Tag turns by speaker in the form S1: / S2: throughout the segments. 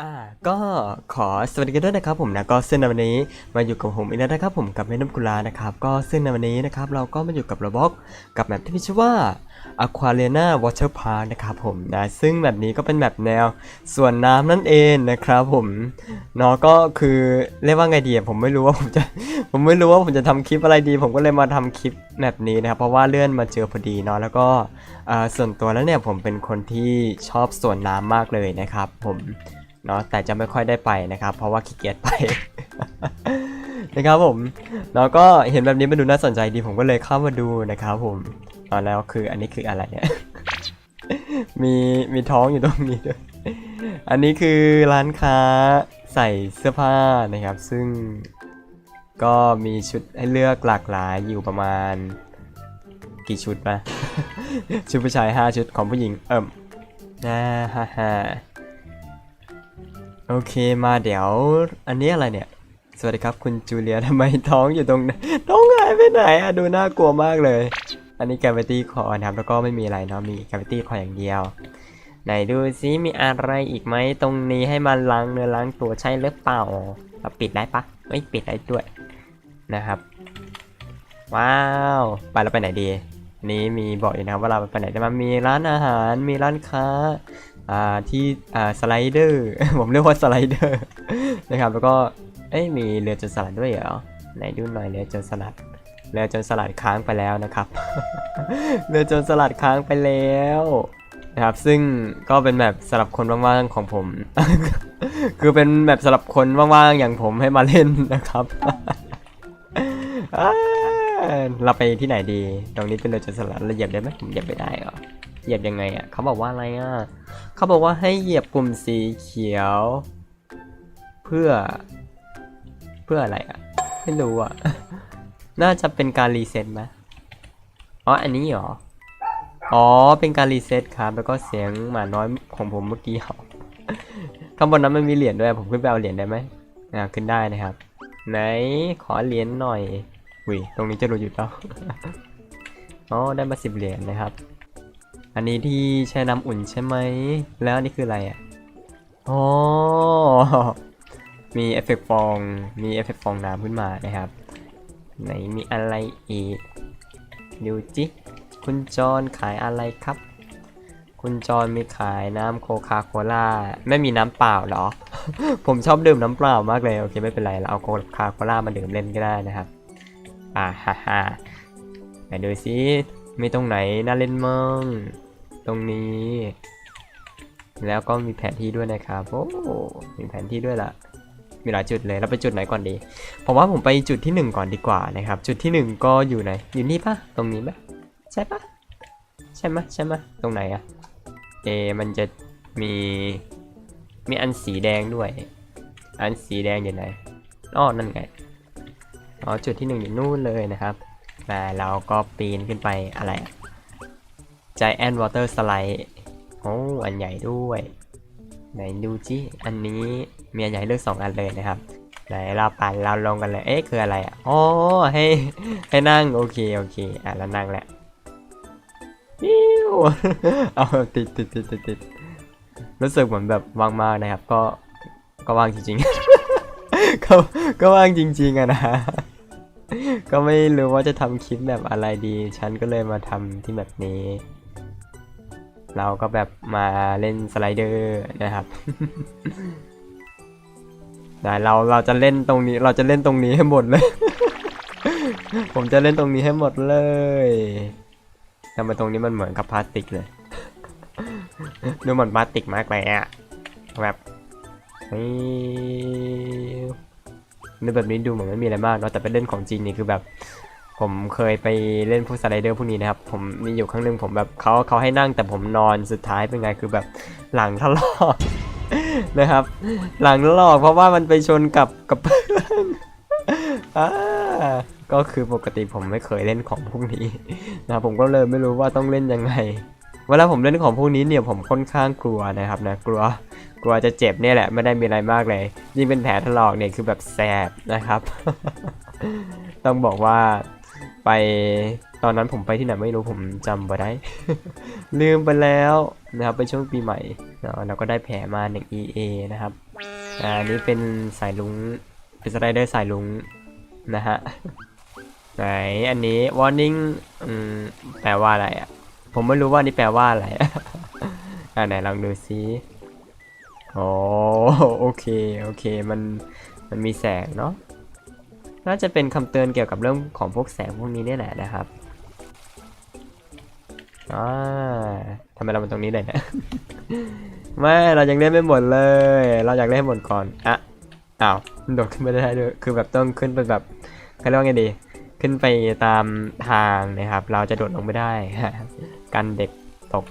S1: อ่าก็ขอสวัสดีกันด้วยนะครับผมนะก็ซึ่งในวันนี้มาอยู่กับผมอีกแล้วนะครับผมกับแม่น้ำกุลานะครับก็ซึ่งในวันนี้นะครับเราก็มาอยู่กับระบอกกับแมปที่มีชื่อว่า Aquarena Water Park นะครับผมนะซึ่งแบบนี้ก็เป็นแบบแนวส่วนน้ำนั่นเองนะครับผมเนาะก็คือเรียกว่าไงดีผมไม่รู้ว่าผมจะผมไม่รู้ว่าผมจะทำคลิปอะไรดี ผมก็เลยมาทำคลิปแบบนี้นะครับเพราะว่าเลื่อนมาเจอพอดีเนาะแล้วก็อ่าส่วนตัวแล้วเนี่ยผมเป็นคนที่ชอบส่วนน้ำมากเลยนะครับผม เนาะแต่จะไม่ค่อยได้ไปนะครับ เพราะว่าขี้เกียจไปนะครับผมแล้วก็เห็นแบบนี้มันดูน่าสนใจดีผมก็เลยเข้ามาดูนะครับผมอ๋อแล้วคืออันนี้คืออะไรเนี่ยมีมีท้องอยู่ตรงนี้ด้วยอันนี้คือร้านค้าใส่เสื้อผ้านะครับ ซึ่งก็มีชุดให้เลือกหลากหลายอยู่ประมาณ กี่ชุดปะชุดผู้ชาย 5 ชุดของผู้หญิงเอิ่มอ่าฮ่าฮ่า โอเคมาเดี๋ยว อันนี้อะไรเนี่ย สวัสดีครับคุณจูเลียทำไมท้องอยู่ตรงท้องหายไปไหนอะดูน่ากลัวมากเลย อันนี้แกวิตี้คอนะครับแล้วก็ไม่มีอะไรเนาะมีแกวิตี้คออย่างเดียวไหนดูซิมีอะไรอีกไหมตรงนี้ให้มันล้างเนื้อล้างตัวใช่หรือเปล่าเราปิดได้ปะเอ้ยปิดได้ด้วยนะครับ ว้าวไปเราไปไหนดี นี้มีบอกอยู่นะครับว่าเราไปไหนได้มามีร้านอาหารมีร้านค้า ที่สไลเดอร์ ผมเรียกว่าสไลเดอร์นะครับแล้วก็เอ้ยมีเรือจนสลัดด้วยเหรอไหนดูหน่อยเรือจนสลัดเรือจนสลัดค้างไปแล้วนะครับ เรือจนสลัดค้างไปแล้วนะครับซึ่งก็เป็นแบบสำหรับคนว่างๆของผม คือเป็นแบบสำหรับคนว่างๆอย่างผมให้มาเล่นนะครับเราไปที่ไหนดี ตรงนี้เป็นเรือจนสลัดเราเหยียบได้ไหมผมเหยียบไม่ได้เหรอเหยียบยังไงอะเขาบอกว่าอะไรอะ เขาบอกว่าให้เหยียบปุ่มสีเขียว เพื่อ เพื่ออะไรอะไม่รู้อะน่าจะเป็นการรีเซ็ตไหมอ๋อ อันนี้เหรอ อ๋อ เป็นการรีเซ็ตครับ แล้วก็เสียงหมาน้อยของผมเมื่อกี้เหรอข้างบนนั้นมันมีเหรียญด้วย ผมขึ้นไปเอาเหรียญได้ไหมอ่า ขึ้นได้นะครับ ไหน ขอเหรียญหน่อยอุ้ยตรงนี้จะรู้อยู่แล้ว อ๋อ ได้มาสิบเหรียญนะครับ อันนี้ที่แช่น้ำอุ่นใช่ไหม แล้วอันนี้คืออะไรอะอ๋อมีเอฟเฟกต์ฟอง มีเอฟเฟกต์ฟองน้ำขึ้นมานะครับ ไหนมีอะไรอีกดูจิคุณจอนขายอะไรครับ คุณจอนมีขายน้ำโคคาโคล่าไม่มีน้ำเปล่าหรอ ผมชอบดื่มน้ำเปล่ามากเลย โอเคไม่เป็นไรเราเอาโคคาโคล่ามาดื่มเล่นก็ได้นะครับ อ่าฮ่าฮ่าไหนดูซิ มีตรงไหนน่าเล่นมั่งตรงนี้ แล้วก็มีแผนที่ด้วยนะครับโอ้มีแผนที่ด้วยล่ะมีหลายจุดเลยเราไปจุดไหนก่อนดีผมว่าผมไปจุดที่หนึ่งก่อนดีกว่านะครับ จุดที่หนึ่งก็อยู่ไหนอยู่นี่ปะตรงนี้ปะใช่ปะใช่ไหมใช่ไหมตรงไหนอะเอมันจะมีมีอันสีแดงด้วย อันสีแดงอยู่ไหนอ้อนั่นไงอ๋อจุดที่หนึ่งอยู่นู่นเลยนะครับ แต่เราก็ปีนขึ้นไปอะไรอะ Giant Water Slide โอ้อันใหญ่ด้วย ไหนดูจิอันนี้มีอันใหญ่เลือกสองอันเลยนะครับ ไหนเราปั่นเราลงกันเลย เอ๊ะคืออะไรอะอ๋อให้ให้นั่งโอเคโอเคอะแล้วนั่งแหละวิวเอาติดติดติดติดติดรู้สึกเหมือนแบบว่างมากนะครับ ก็ก็ว่างจริงๆก็ก็ว่างจริงๆอะนะ ก็ไม่รู้ว่าจะทำคลิปแบบอะไรดี ฉันก็เลยมาทำที่แบบนี้ เราก็แบบมาเล่นสไลเดอร์นะครับได้เราเราจะเล่นตรงนี้เราจะเล่นตรงนี้ให้หมดเลย ผมจะเล่นตรงนี้ให้หมดเลยทำไมตรงนี้มันเหมือนกับพลาสติกเลยดูเหมือนพลาสติกมากเลยอะแบบนี่ นึกแบบนี้ดูเหมือนไม่มีอะไรมากเนาะแต่ไปเล่นของจริงนี่คือแบบ ผมเคยไปเล่นพวกสไลเดอร์พวกนี้นะครับ ผมมีอยู่ครั้งหนึ่งผมแบบเขาเขาให้นั่งแต่ผมนอนสุดท้ายเป็นไงคือแบบหลังทะลอกนะครับ หลังทะลอกเพราะว่ามันไปชนกับกับเพื่อนก็คือปกติผมไม่เคยเล่นของพวกนี้นะครับผมก็เลยไม่รู้ว่าต้องเล่นยังไง เวลาผมเล่นของพวกนี้เนี่ยผมค่อนข้างกลัวนะครับนะกลัวกลัวจะเจ็บเนี่ยแหละไม่ได้มีอะไรมากเลยยิ่งเป็นแผลถลอกเนี่ยคือแบบแสบนะครับ ต้องบอกว่าไปตอนนั้นผมไปที่ไหนไม่รู้ผมจำบ่ได้ ลืมไปแล้วนะครับเป็นช่วงปีใหม่เนาะเราก็ได้แผลมาหนึ่ง EA นะครับอ่าอันนี้เป็นสายลุงเป็นสไลเดอร์สายลุงนะฮะไหนอันนี้ warning แปลว่าอะไรอะ ผมไม่รู้ว่านี่แปลว่าอะไร อ่าไหนลองดูซิโอ้โอเคโอเคมันมันมีแสงเนาะน่าจะเป็นคำเตือนเกี่ยวกับเรื่องของพวกแสงพวกนี้นี่แหละนะครับอ่าทำไมเรามาตรงนี้เลยเนี่ยไม่เรายังเล่นไม่หมดเลย เราอยากเล่นให้หมดก่อนอะอ้าวโดดขึ้นไม่ได้ด้วยคือแบบต้องขึ้นไปแบบเขาเรียกว่าไงดี ขึ้นไปตามทางนะครับ เราจะโดดลงไม่ได้ กันเด็กตก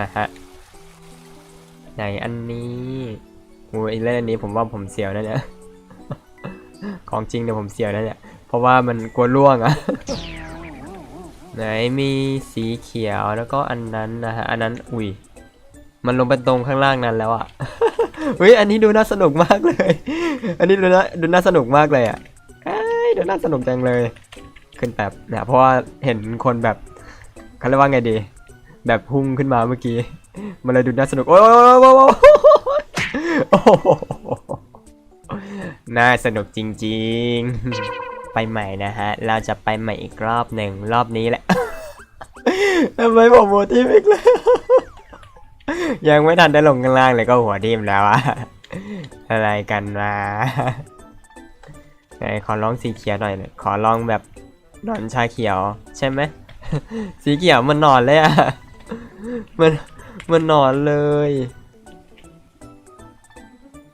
S1: นะฮะไหนอันนี้โอ้ยเล่นอันนี้ผมว่าผมเสียวนะเนี่ยของจริงเนี่ยผมเสียวนะเนี่ยเพราะว่ามันกลัวล่วงอะไหนมีสีเขียวแล้วก็อันนั้นนะฮะอันนั้นอุ้ยมันลงไปตรงข้างล่างนั้นแล้วอะเฮ้ยอันนี้ดูน่าสนุกมากเลย อันนี้ดูน่าดูน่าสนุกมากเลยอะเอ้ดูน่าสนุกจังเลย ขึ้นแบบนะเพราะว่าเห็นคนแบบเขาเรียกว่าไงดี แบบพุ่งขึ้นมาเมื่อกี้ มันเลยดูน่าสนุก โอ้ยโอ้โหน่าสนุกจริงๆ ไปใหม่นะฮะ เราจะไปใหม่อีกรอบหนึ่งรอบนี้แหละทำไมผมหัวทิ่มอีกแล้ว ยังไม่ทันได้ลงข้างล่างเลยก็หัวทิ่มแล้วอะอะไรกันมาไหนขอลองสีเขียวหน่อยเลยขอลองแบบนอนชาเขียว ใช่ไหม สีเขียวมันนอนเลยอะ มันมันนอนเลย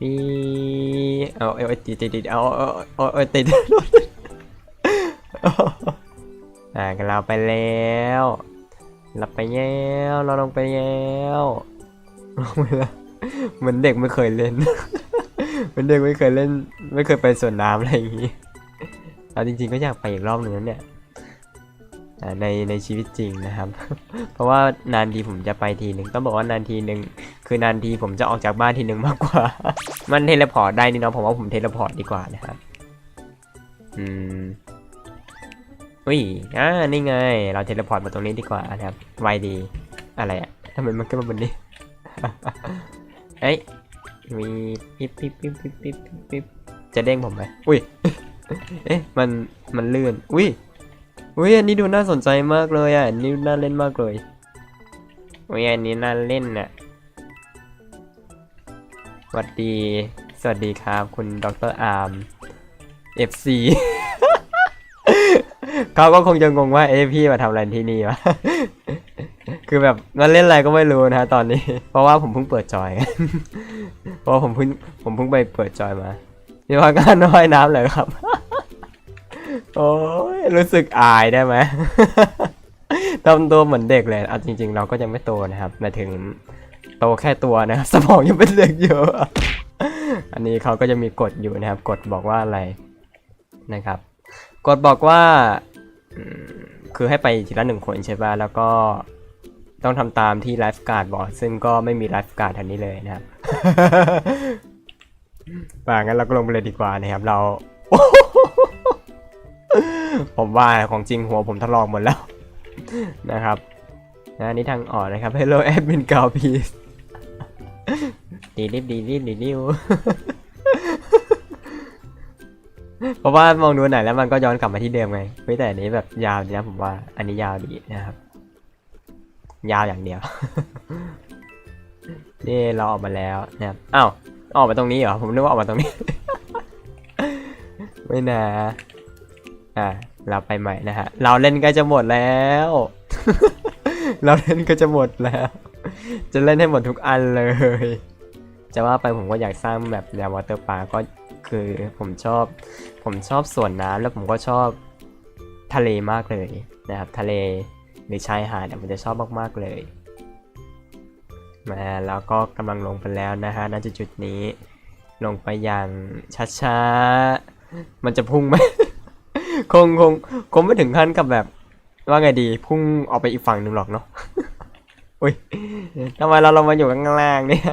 S1: มีเอาเอาเอติดติดติดเอาเอาเอาเอติดรถอ่ากันเราไปแล้วเราไปแล้วเราลงไปแล้วลงไปแล้วเหมือนเด็กไม่เคยเล่นเหมือนเด็กไม่เคยเล่น ไม่เคยไปสวนน้ำอะไรอย่างงี้เราจริงๆก็อยากไปอีกรอบหนึ่งนั้นเนี่ย ในในชีวิตจริงนะครับ เพราะว่านานทีผมจะไปทีหนึ่งต้องบอกว่านานทีหนึ่งคือนานทีผมจะออกจากบ้านทีหนึ่งมากกว่า มันเทเลพอร์ตได้นี่เนาะผมว่าผมเทเลพอร์ตดีกว่านะครับอืมอุ้ยอ่านี่ไง เราเทเลพอร์ตมาตรงนี้ดีกว่านะครับไวดีอะไรอะทำไมมันขึ้นมาบนนี้เอ้ยมีปิ๊บปิ๊บปิ๊บปิ๊บปิ๊บปิ๊บจะเด้งผมไหมอุ้ยเอ๊ะมันมันเลื่อนอุ้ย อุ้ยอันนี้ดูน่าสนใจมากเลยอะอันนี้น่าเล่นมากเลยอุ้ยอันนี้น่าเล่นน่ะสวัสดี สวัสดีครับ คุณดรอาร์ม FC เขาก็คงจะงงว่าเอ้พี่มาทำอะไรที่นี่วะ คือแบบมันเล่นอะไรก็ไม่รู้นะตอนนี้ เพราะว่าผมเพิ่งเปิดจอย เพราะผมเพิ่งผมเพิ่งไปเปิดจอยมานี่ว่าการว่ายน้ำเลยครับ โอ้ยรู้สึกอายได้ไหม ทำตัวเหมือนเด็กเลยเอาจริง ๆ เราก็ยังไม่โตนะครับหมายถึงโตแค่ตัวนะครับสมองยังเป็นเด็กอยู่อันนี้เขาก็จะมีกฎอยู่นะครับ กฎบอกว่าอะไรนะครับ กฎบอกว่าคือให้ไปทีละหนึ่งคนใช่ป่ะแล้วก็ต้องทำตามที่ไลฟ์การ์ดบอก ซึ่งก็ไม่มีไลฟ์การ์ดทันนี้เลยนะครับป่างั้นเราก็ลงไปเลยดีกว่านะครับ เรา ผมว่าของจริงหัวผมทดลองหมดแล้วนะครับนะนี่ทางออกนะครับ Hello admin g a l please ดีริบดีริบดีริวเพราะว่ามองดูไหนแล้วมันก็ย้อนกลับมาที่เดิมไงเฮ้ยแต่อันนี้แบบยาวดีนะผมว่า อันนี้ยาวดีนะครับ ยาวอย่างเดียว นี่เราออกมาแล้วนะครับอ้าวออกมาตรงนี้เหรอ ผมนึกว่าออกมาตรงนี้ ไม่นะ อ่าเราไปใหม่นะฮะ เราเล่นก็จะหมดแล้ว เราเล่นก็จะหมดแล้ว จะเล่นให้หมดทุกอันเลย จะว่าไปผมก็อยากสร้างแบบแนววอเตอร์ปาร์ก็คือผมชอบ ผมชอบสวนน้ำแล้วผมก็ชอบทะเลมากเลยนะครับ ทะเลหรือชายหาดเนี่ยผมจะชอบมากๆเลยมาแล้วก็กำลังลงไปแล้วนะฮะณจุดจุดนี้ ลงไปอย่างช้าๆ มันจะพุ่งไหม คงคงคงไม่ถึงขั้นกับแบบว่าไงดีพุ่งออกไปอีกฝั่งหนึ่งหรอกเนาะอุ้ยทำไมเราลงมาอยู่ข้างล่างเนี่ย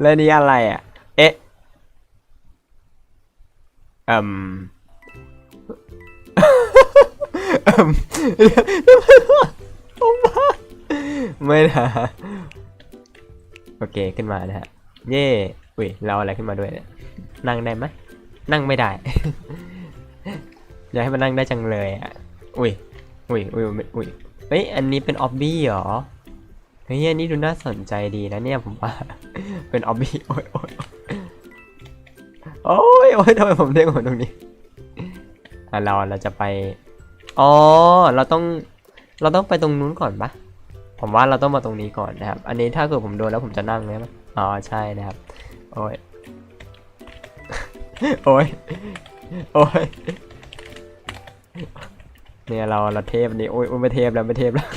S1: แล้วนี่อะไรอะ เอ๊ะอืมมผมบ้าไม่นะโอเคขึ้นมานะฮะ เย่อุ้ยเราอะไรขึ้นมาด้วยเนี่ยนั่งได้ไหมนั่งไม่ได้ อยากให้มันนั่งได้จังเลยอะ อุ้ย อุ้ยอุ้ยอุ้ยเฮ้ย อันนี้เป็นออบบี้เหรอ เฮ้ย อันนี้ดูน่าสนใจดีนะเนี่ยผมว่า เป็นออบบี้ โอ้ยโอ้ยโอ้ยโอ้ยทำไมผมเด้งหัวตรงนี้เราเราจะไป อ๋อ เราต้อง เราต้องไปตรงนู้นก่อนปะผมว่าเราต้องมาตรงนี้ก่อนนะครับ อันนี้ถ้าเกิดผมโดนแล้วผมจะนั่งไหมอ๋อ ใช่นะครับ โอ้ย โอ้ย โอ้ย เนี่ยเราเราเทพนี่โอ้ยไม่เทพแล้วไม่เทพแล้ว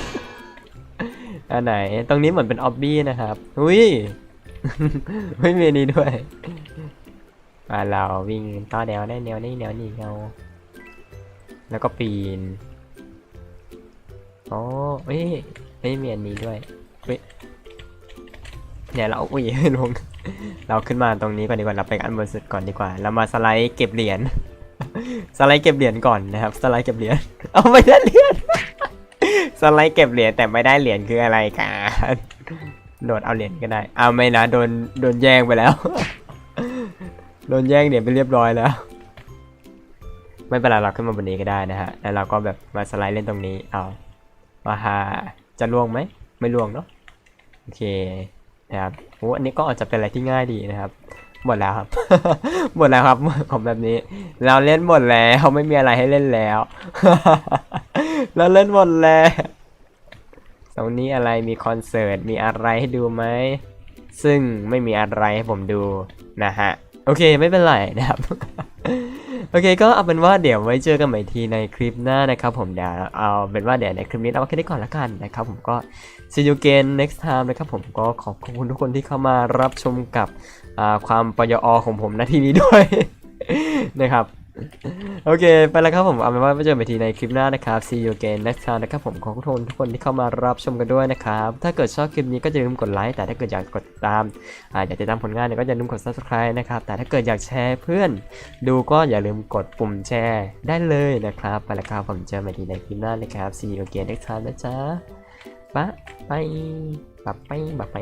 S1: อันไหน ตรงนี้เหมือนเป็นออบบี้นะครับอุ้ยไม่มีนี้ด้วยมาเราวิ่งต่อแนวได้แนวนี้แนวนี้แนวแล้วก็ปีนอ๋อเฮ้ยไม่มีอันนี้ด้วยเฮ้ยเนี่ยเราอุ้ยลง เราขึ้นมาตรงนี้ก่อนดีกว่าเราไปอันบนสุดก่อนดีกว่า เรามาสไลด์เก็บเหรียญ สไลด์เก็บเหรียญก่อนนะครับ สไลด์เก็บเหรียญ เอาไม่ได้เหรียญ สไลด์เก็บเหรียญแต่ไม่ได้เหรียญคืออะไรกันโดดเอาเหรียญก็ได้ เอาไม่นะโดนโดนแย่งไปแล้ว โดนแย่งเหรียญไปเรียบร้อยแล้ว ไม่เป็นไรเราขึ้นมาบนนี้ก็ได้นะฮะ แล้วเราก็แบบมาสไลด์เล่นตรงนี้ เอามาฮาจะล่วงไหม ไม่ล่วงเนาะ โอเคนะครับโอ้อันนี้ก็อาจจะเป็นอะไรที่ง่ายดีนะครับ หมดแล้วครับ หมดแล้วครับของแบบนี้ เราเล่นหมดแล้วไม่มีอะไรให้เล่นแล้ว เราเล่นหมดแล้วตรงนี้อะไรมีคอนเสิร์ตมีอะไรให้ดูไหมซึ่งไม่มีอะไรให้ผมดูนะฮะ โอเคไม่เป็นไรนะครับ โอเคก็เอาเป็นว่าเดี๋ยวไว้เจอกันใหม่ทีในคลิปหน้านะครับผมเดี๋ยวเอาเป็นว่าเดี๋ยวในคลิปนี้เราแค่นี้ก่อนละกันนะครับผมก็ see you again next time นะครับผมก็ขอบคุณทุกคนที่เข้ามารับชมกับความปยอของผมณที่นี้ด้วยนะครับ โอเค ไปแล้วครับผม เอาเป็นว่าไว้เจอกันใหม่ทีในคลิปหน้านะครับ see you again next time นะครับผม ขอบคุณทุกคนที่เข้ามารับชมกันด้วยนะครับ ถ้าเกิดชอบคลิปนี้ก็อย่าลืมกดไลค์ แต่ถ้าเกิดอยากกดติดตามอ่าอยากติดตามผลงานเนี่ยก็อย่าลืมกด subscribe นะครับ แต่ถ้าเกิดอยากแชร์เพื่อน ดูก็อย่าลืมกดปุ่มแชร์ได้เลยนะครับ ไปแล้วครับผมเจอกันใหม่ทีในคลิปหน้านะครับ see you again next time นะจ๊ะปะไปปะไปปะไป